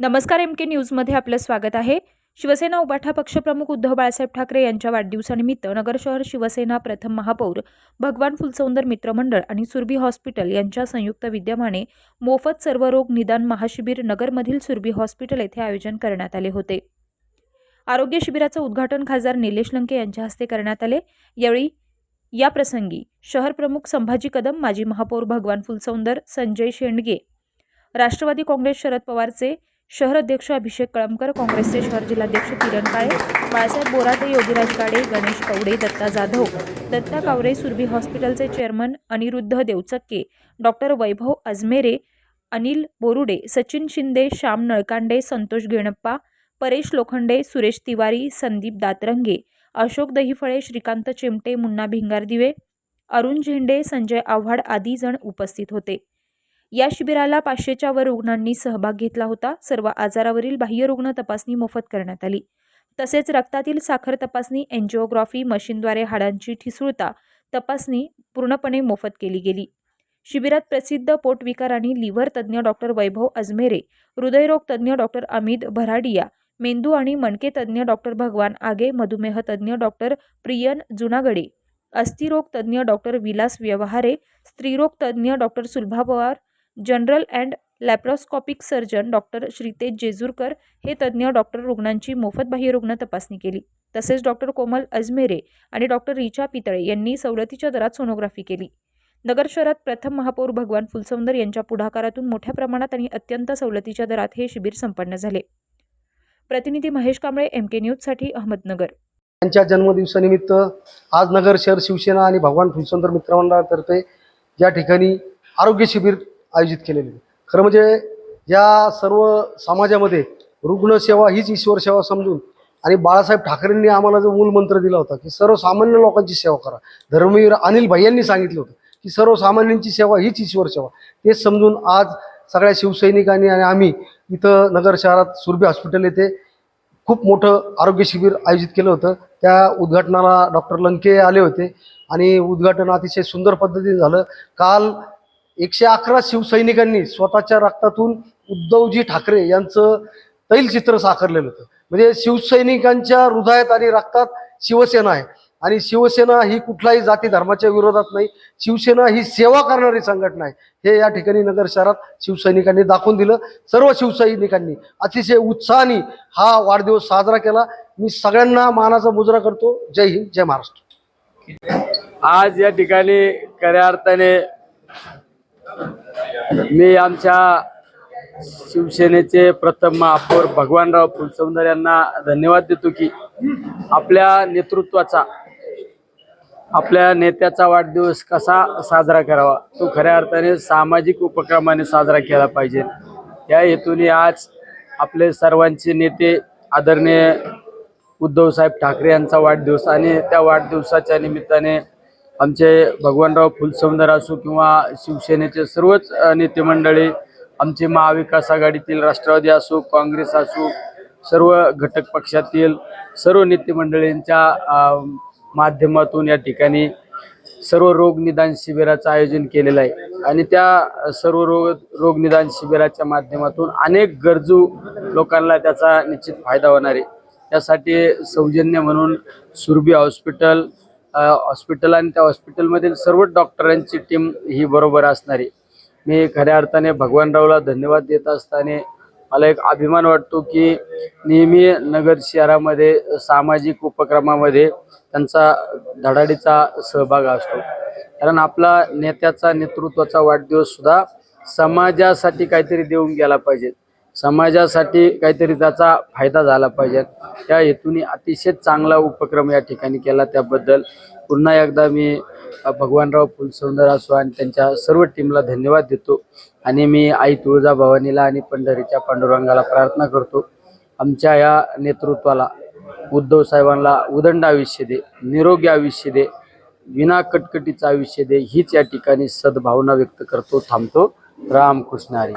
नमस्कार एम के न्यूजमध्ये आपलं स्वागत आहे. शिवसेना उबाठा पक्षप्रमुख उद्धव बाळासाहेब ठाकरे यांच्या वाढदिवसानिमित्त नगर शहर शिवसेना प्रथम महापौर भगवान फुलसौंदर मित्रमंडळ आणि सुरभी हॉस्पिटल यांच्या संयुक्त विद्यमाने मोफत सर्वरोग निदान महाशिबिर नगरमधील सुरभी हॉस्पिटल येथे आयोजन करण्यात आले होते. आरोग्य शिबिराचं उद्घाटन खासदार निलेश लंके यांच्या हस्ते करण्यात आले. यावेळी या प्रसंगी शहर प्रमुख संभाजी कदम माजी महापौर भगवान फुलसौंदर संजय शेंडगे राष्ट्रवादी काँग्रेस शरद पवारचे शहर अध्यक्ष अभिषेक कळमकर काँग्रेसचे शहर जिल्हाध्यक्ष किरण काळे बाळासाहेब बोराटे योगीराज काळे गणेश कवडे दत्ता जाधव दत्ता कावरे सुरभी हॉस्पिटलचे चेअरमन अनिरुद्ध देवचक्के डॉक्टर वैभव अजमेरे अनिल बोरुडे सचिन शिंदे श्याम नळकांडे संतोष गेणप्पा परेश लोखंडे सुरेश तिवारी संदीप दातरंगे अशोक दहीफळे श्रीकांत चिमटे मुन्ना भिंगारदिवे अरुण झेंडे संजय आव्हाड आदी जण उपस्थित होते. या शिबिराला पाचशेच्या वर रुग्णांनी सहभाग घेतला होता. सर्व आजारावरील बाह्य रुग्ण तपासणी मोफत करण्यात आली. तसेच रक्तातील साखर तपासणी एन्जिओग्राफी मशीनद्वारे हाडांची ठिसूळता तपासणी पूर्णपणे मोफत केली गेली. शिबिरात प्रसिद्ध पोटविकार आणि लिव्हर तज्ज्ञ डॉक्टर वैभव अजमेरे हृदयरोग तज्ज्ञ डॉक्टर अमित भराडिया मेंदू आणि मणके तज्ज्ञ डॉक्टर भगवान आगे मधुमेह तज्ज्ञ डॉक्टर प्रियन जुनागडे अस्थिरोग तज्ज्ञ डॉक्टर विलास व्यवहारे स्त्रीरोग तज्ज्ञ doctor Sulbha Pawar general and laparoscopic surgeon doctor Shritej Jejurkar हे तज्ज्ञ डॉक्टर रुग्णांची मोफत बाह्यरुग्ण तपासणी केली. तसेच डॉक्टर कोमल अजमेरे आणि डॉक्टर रिचा पितळे यांनी सवलतीच्या दरात सोनोग्राफी केली. नगर शहरात प्रथम महापौर भगवान फुलसौंदर यांच्या पुढाकारातून मोठ्या प्रमाणात आणि अत्यंत सवलतीच्या दरात हे शिबिर संपन्न झाले. प्रतिनिधी महेश कांबळे एम के न्यूजसाठी अहमदनगर. त्यांच्या जन्मदिवसानिमित्त आज नगर शहर शिवसेना आणि भगवान फुलसुंदर मित्रमंडळातर्फे या ठिकाणी आरोग्य शिबिर आयोजित केलेले. खरं म्हणजे या सर्व समाजामध्ये रुग्णसेवा हीच ईश्वर सेवा समजून आणि बाळासाहेब ठाकरेंनी आम्हाला जो मूलमंत्र दिला होता की सर्वसामान्य लोकांची सेवा करा. धर्मवीर अनिल भाई सांगितलं होतं की सर्वसामान्यांची सेवा हीच ईश्वर सेवा. तेच समजून आज सगळ्या शिवसैनिकांनी आणि आम्ही इथं नगर शहरात सुरभी हॉस्पिटल येथे खूप मोठं आरोग्य शिबिर आयोजित केलं होतं. त्या उद्घाटनाला डॉक्टर लंके आले होते आणि उद्घाटन अतिशय सुंदर पद्धतीने झालं. काल एकशे अकरा शिवसैनिकांनी स्वतःच्या रक्तातून उद्धवजी ठाकरे यांचं तैलचित्र साकारलेलं होतं. म्हणजे शिवसैनिकांच्या हृदयात आणि रक्तात शिवसेना आहे. आणि शिवसेना ही कुठलाही जाती धर्माच्या विरोधात नाही. शिवसेना ही सेवा करणारी संघटना आहे. हे या ठिकाणी नगर शहरात शिवसैनिकांनी दाखवून दिलं. सर्व शिवसैनिकांनी अतिशय उत्साहाने हा वाढदिवस साजरा केला. मी सगळ्यांना मानाचा मुजरा करतो. जय हिंद जय महाराष्ट्र. आज या ठिकाणी खऱ्या अर्थाने मी आमच्या शिवसेनेचे प्रथम महापौर भगवानराव फुलसौंदर यांना धन्यवाद देतो की आपल्या नेतृत्वाचा आपल्या नेत्याचा वाढदिवस कसा साजरा करावा तो खऱ्या अर्थाने सामाजिक उपक्रमाने साजरा केला पाहिजे. या हेतूने आज आपले सर्वांचे नेते आदरणीय उद्धवसाहेब ठाकरे यांचा वाढदिवस आणि त्या वाढदिवसाच्या निमित्ताने आमचे भगवानराव फुलसौंदर असो किंवा शिवसेनेचे सर्वच नेते मंडळी आमचे महाविकास आघाडीतील राष्ट्रवादी असो काँग्रेस असो सर्व घटक पक्षातील सर्व नेते मंडळींच्या माध्यमातून या ठिकाणी सर्व रोग निदान शिबिराचं आयोजन केलेलं आहे. आणि त्या सर्व रोग रोग निदान शिबिराच्या माध्यमातून अनेक गरजू लोकांना त्याचा निश्चित फायदा होणार आहे. त्यासाठी सौजन्य म्हणून सुरभी हॉस्पिटल हॉस्पिटल आणि त्या हॉस्पिटलमधील सर्व डॉक्टरांची टीम ही बरोबर असणारी. मी खऱ्या अर्थाने भगवानरावला धन्यवाद देत असताना मला एक अभिमान वाटतो की नेहमी नगर शहरामध्ये सामाजिक उपक्रमामध्ये त्यांचा धडाडीचा सहभाग असतो. कारण आपला नेत्याचा नेतृत्वाचा वाढदिवस सुद्धा समाजासाठी काहीतरी देऊन गेला पाहिजे. समाजासाठी काहीतरी त्याचा फायदा झाला पाहिजे. त्या हेतूने अतिशय चांगला उपक्रम या ठिकाणी केला त्याबद्दल. पुन्हा एकदा मी भगवानराव फुलसुंदर असो आणि त्यांच्या सर्व टीमला धन्यवाद देतो. आणि मी आई तुळजाभवानीला आणि पंढरीच्या पांडुरंगाला प्रार्थना करतो. आमच्या या नेतृत्वाला उद्धव साहेबांना उदंड आयुष्य दे निरोगी आयुष्य दे विना कटकटीचं आयुष्य दे हीच या ठिकाणी सद्भावना व्यक्त करतो थांबतो. रामकृष्ण हरी.